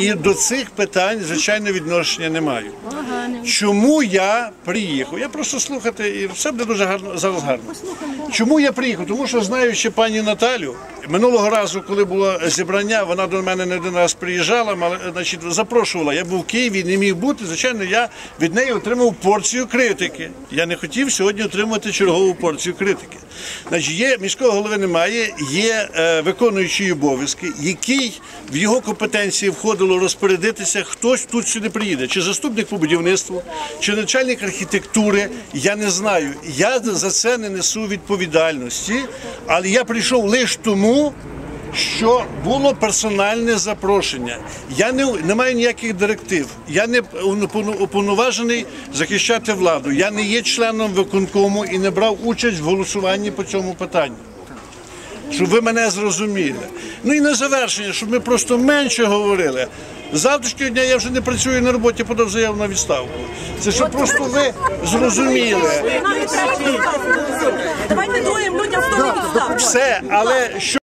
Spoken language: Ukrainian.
і до цих питань, звичайно, відношення не маю. Чому я приїхав? Я просто слухати, і все буде дуже гарно зараз гарно. Чому я приїхав? Тому що знаючи пані Наталю, минулого разу, коли було зібрання, вона до мене не один раз приїжджала, мала- значить, запрошувала. Я був в Києві, не міг бути. Звичайно, я від неї отримав порцію критики. Я не хотів сьогодні отримати чергову порцію критики. Значить, є міського голови немає, є е, виконуючий обов'язки, який в його компетенції входило розпорядитися, хтось тут сюди приїде, чи заступник по будівництву, чи начальник архітектури. Я не знаю. Я за це не несу відповідальності, але я прийшов лише тому. Що було персональне запрошення. Я не, не маю ніяких директив. Я не уповноважений захищати владу. Я не є членом виконкому і не брав участь в голосуванні по цьому питанню. Щоб ви мене зрозуміли. Ну і на завершення, щоб ми просто менше говорили. З Завтрашнього дня я вже не працюю на роботі, подав заяву на відставку. Це щоб просто ви зрозуміли. Давайте людям. Все, але що.